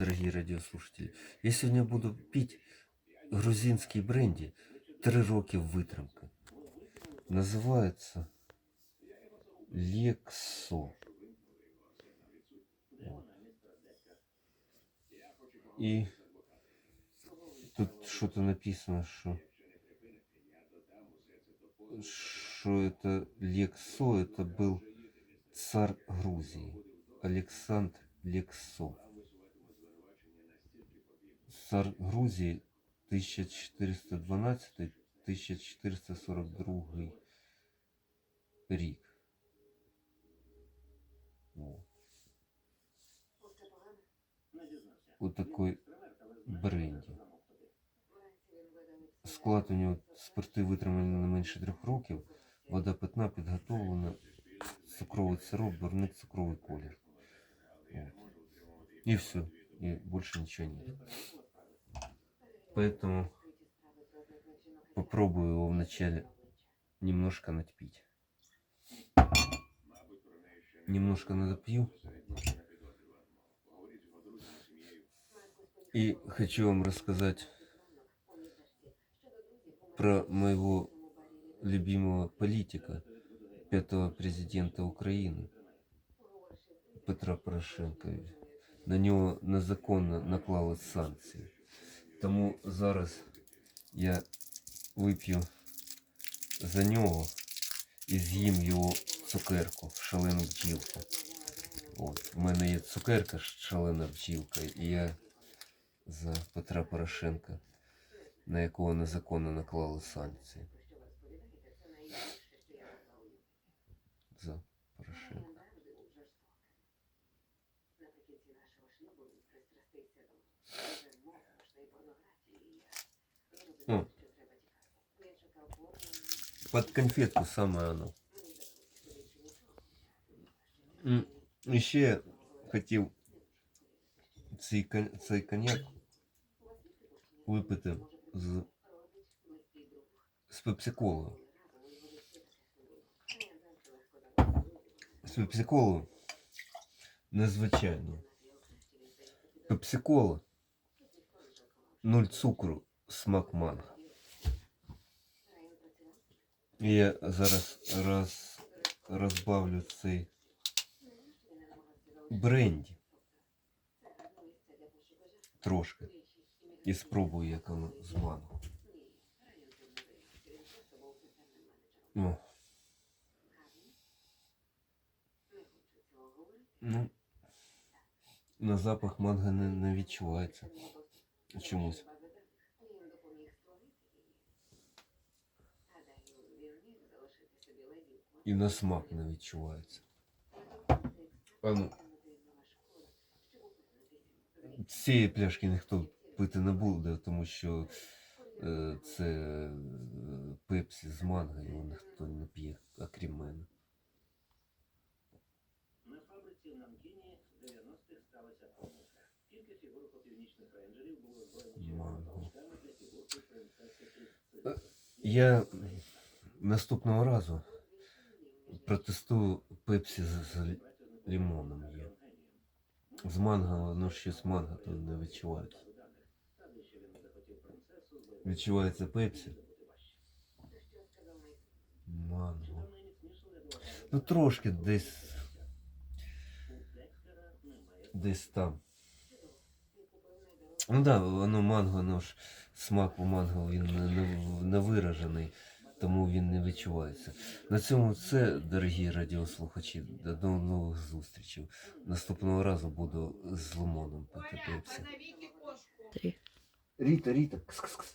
Дорогие радиослушатели, я сегодня буду пить грузинский бренди три роки витримки. Называется Лексо. И тут что-то написано, что что это Лексо, это был царь Грузии, Александр Лексо. Цар Грузії 1412-1442 рік. О. Вот такой бренді. Склад у нього спирти витримані не менше трьох років. Вода питна підготовлена, цукровий сироп, дурник цукровий колір. Вот. И все. И больше ничего нет. Поэтому попробую его вначале немножко надпить. Немножко надопью. И хочу вам рассказать про моего любимого политика, пятого президента Украины, Петра Порошенка. На нього незаконно наклали санкції. Тому зараз я вип'ю за нього і з'їм його цукерку, шалену бджілку. От, в мене є цукерка шалена бджілка, і я за Петра Порошенка, на якого незаконно наклали санкції. За Порошенка. Под конфетку самое оно. І ще хотів цей, цей коньяк випити з, з пепсиколою. З пепсиколою незвичайно. Пепсикола. Нуль цукру, смак манго. Я зараз роз, розбавлю цей бренді. Трошки. І спробую, як воно з манго. О. Ну, на запах манго не, не відчувається. Чомусь. І на смак не відчувається. А ну. Цієї пляшки ніхто пити не буде, тому що е, це е, пепсі з манго, його ніхто не п'є, окрім мене. На фабриці в Нанкіні 90-х сталася помилка. Кількість фігурок північних рейнджерів було озброєно Манго. паличками для фігурки принцеси Трixie. Е, Я наступного разу протестую пепсі з, з лі- лимоном є. З манго, воно ще з манго то не відчувається. Відчувається пепсі. Манго. Ну трошки десь. Десь там. Ну да, воно манго, воно ж смак у манго він не, не, не виражений, тому він не відчувається. На цьому все, дорогі радіослухачі. До нових зустрічей. Наступного разу буду з лимоном пепсі. Три. Ріта, Ріта, кс-кс-кс.